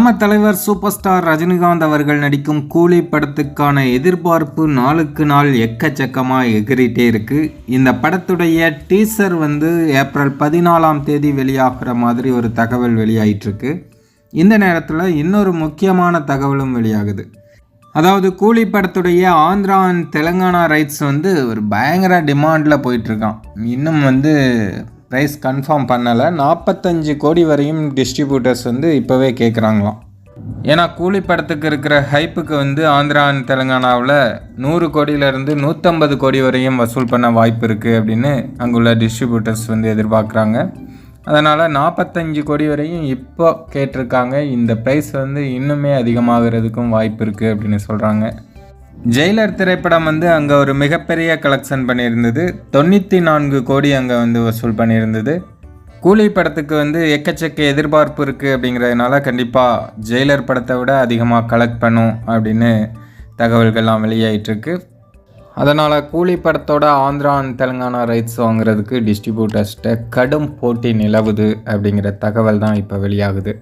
நம்ம தலைவர் super star Rajinikanth அவர்கள் நடிக்கும் கூலி படத்துக்கான எதிர்பார்ப்பு நாளுக்கு நாள் எக்கச்சக்கமாக எகிரிட்டே இருக்கு. இந்த படத்துடைய டீசர் வந்து ஏப்ரல் பதினாலாம் தேதி வெளியாகிற மாதிரி ஒரு தகவல் வெளியாயிட்ருக்கு இந்த நேரத்தில் இன்னொரு முக்கியமான தகவலும் வெளியாகுது. அதாவது கூலி படத்துடைய ஆந்திரா அண்ட் தெலுங்கானா ரைட்ஸ் வந்து ஒரு பயங்கர டிமாண்டில் போயிட்டுருக்கான் இன்னும் வந்து ப்ரைஸ் கன்ஃபார்ம் பண்ணலை. நாற்பத்தஞ்சு கோடி வரையும் டிஸ்ட்ரிபியூட்டர்ஸ் வந்து இப்போவே கேட்குறாங்களாம் ஏன்னா கூலி படத்துக்கு இருக்கிற ஹைப்புக்கு வந்து ஆந்திரா அண்ட் தெலுங்கானாவில் நூறு கோடியிலேருந்து நூற்றம்பது கோடி வரையும் வசூல் பண்ண வாய்ப்பு இருக்குது அப்படின்னு அங்குள்ள டிஸ்ட்ரிபியூட்டர்ஸ் வந்து எதிர்பார்க்குறாங்க. அதனால் நாற்பத்தஞ்சு கோடி வரையும் இப்போ கேட்டிருக்காங்க. இந்த ப்ரைஸ் வந்து இன்னுமே அதிகமாகிறதுக்கும் வாய்ப்பு இருக்குது அப்படின்னு சொல்கிறாங்க ஜெயிலர் திரைப்படம் வந்து அங்கே ஒரு மிகப்பெரிய கலெக்ஷன் பண்ணியிருந்தது. தொண்ணூற்றி நான்கு கோடி அங்கே வந்து வசூல் பண்ணியிருந்தது. கூலி படத்துக்கு வந்து எக்கச்சக்க எதிர்பார்ப்பு இருக்குது அப்படிங்கிறதுனால கண்டிப்பாக ஜெயிலர் படத்தை விட அதிகமாக கலெக்ட் பண்ணும் அப்படின்னு தகவல்கள்லாம் வெளியாகிட்டுருக்கு அதனால் கூலி படத்தோட ஆந்திரா அண்ட் தெலுங்கானா ரைட்ஸ் வாங்குறதுக்கு டிஸ்ட்ரிபியூட்டர்ஸ்கிட்ட கடும் போட்டி நிலவுது அப்படிங்கிற தகவல் தான் இப்போ வெளியாகுது.